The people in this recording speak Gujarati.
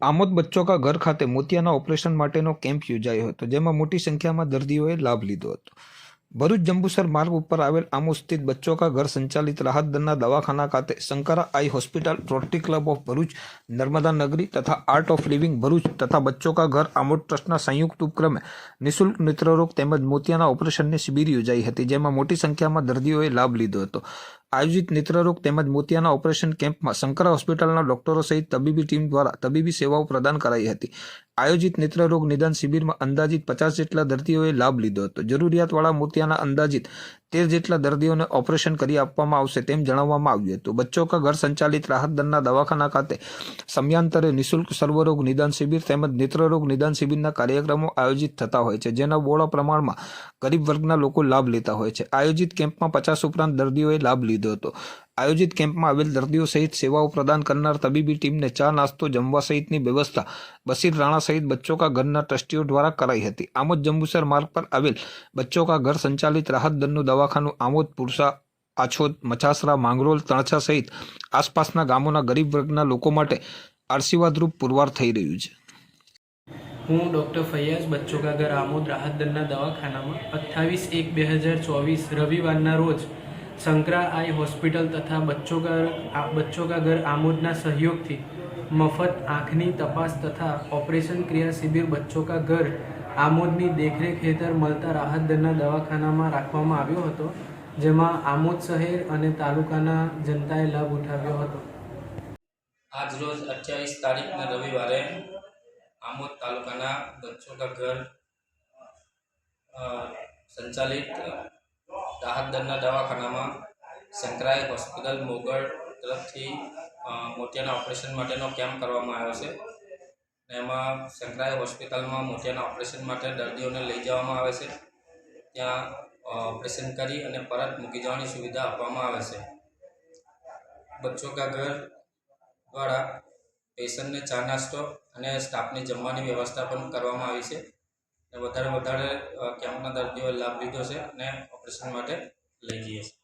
આમોદ બચ્ચો કા ઘર ખાતે મોતિયાના ઓપરેશન માટેનો કેમ્પ યોજાયો હતો, જેમાં મોટી સંખ્યામાં દર્દીઓએ લાભ લીધો હતો. ભરૂચ જંબુસર માર્ગ ઉપર આવેલ આમોદ સ્થિત બચ્ચો કા ઘર સંચાલિત રાહત દરના દવાખાના ખાતે Shankara eye hospital, rotary club of Bharuch, Narmada Nagari તથા આર્ટ ઓફ લિવિંગ ભરૂચ તથા બચ્ચો કા ઘર આમોદ ટ્રસ્ટના સંયુક્ત ઉપક્રમે નિઃશુલ્ક નેત્રરોગ તેમજ મોતિયાના ઓપરેશનની શિબિર યોજાઈ હતી, જેમાં મોટી સંખ્યામાં દર્દીઓએ લાભ લીધો હતો. આયોજિત નેત્રરોગ તેમજ મોતિયાના ઓપરેશન કેમ્પમાં શંકરા હોસ્પિટલના ડોક્ટરો સહિત તબીબી ટીમ દ્વારા તબીબી સેવાઓ પ્રદાન કરાઈ હતી. આયોજિત નેત્રરોગ નિદાન શિબિરમાં અંદાજિત પચાસ જેટલા દર્દીઓએ લાભ લીધો હતો. જરૂરિયાતવાળા મોતિયાના અંદાજિત તેર જેટલા દર્દીઓને ઓપરેશન કરી આપવામાં આવશે તેમ જણાવવામાં આવ્યું હતું. બચ્ચો કા ઘર સંચાલિત રાહત દરના દવાખાના ખાતે સમયાંતરે નિઃશુલ્ક સર્વરોગ નિદાન શિબિર તેમજ નેત્રરોગ નિદાન શિબિરના કાર્યક્રમો આયોજિત થતા હોય છે, જેના બહોળા પ્રમાણમાં ગરીબ વર્ગના લોકો લાભ લેતા હોય છે. આયોજિત કેમ્પમાં પચાસ ઉપરાંત દર્દીઓએ લાભ લીધો હતો. આયોજિત કેમ્પમાં આવેલ દર્દીઓ સહિત સેવાઓ પ્રદાન કરનાર તબીબી ટીમને ચા નાસ્તો, જમવા સહિતની વ્યવસ્થા બસીર રાણા સહિત બચ્ચો કા ઘરના ટ્રસ્ટીઓ દ્વારા કરાઈ હતી. આમોદ જંબુસર માર્ગ પર આવેલ બચ્ચો કા ઘર સંચાલિત રાહત દરનું દવાખાનું આમોદ, પુરસા, આછોદ, મચાસરા, માંગરોલ, તણછા સહિત આસપાસના ગામોના ગરીબ વર્ગના લોકો માટે આશીર્વાદરૂપ પુરવાર થઈ રહ્યું છે. હું ડૉક્ટર ફૈયાઝ બચ્ચો ઘર આમોદ રાહત દરના દવાખાનામાં અઠ્ઠાવીસ એક બે હજાર ચોવીસ રવિવારના રોજ શંકરા આઈ હોસ્પિટલ તથા બચ્ચો કા બચ્ચો કા ઘર આમોદના સહયોગથી મફત આંખની તપાસ તથા ઓપરેશન ક્રિયા શિબિર બચ્ચો કા ઘર આમોદની દેખરેખ હેઠળ મળતા રાહત દરના દવાખાનામાં રાખવામાં આવ્યો હતો જેમાં આમોદ શહેર અને તાલુકાના જનતાએ લાભ ઉઠાવ્યો હતો. આજ રોજ અઠ્યાવીસ તારીખના રવિવારે આમોદ તાલુકાના બચ્ચોકા ઘર અ, સંચાલિત રાહત દરના દવાખાનામાં સંકરાય હોસ્પિટલ મોગળ તરફથી મોતિયાના ઓપરેશન માટેનો કેમ્પ કરવામાં આવ્યો છે. એમાં શંકરાય હોસ્પિટલમાં મોતિયાના ઓપરેશન માટે દર્દીઓને લઈ જવામાં આવે છે. ત્યાં ઓપરેશન કરી અને પરત મૂકી જવાની સુવિધા આપવામાં આવે છે. બચ્ચો કા ઘર દ્વારા પેશન્ટને ચા નાસ્તો અને સ્ટાફને જમવાની વ્યવસ્થા પણ કરવામાં આવી છે. વધારે વધારે કેમ્પના દર્દીઓએ લાભ લીધો છે અને ઓપરેશન માટે લઈ જઈએ છીએ.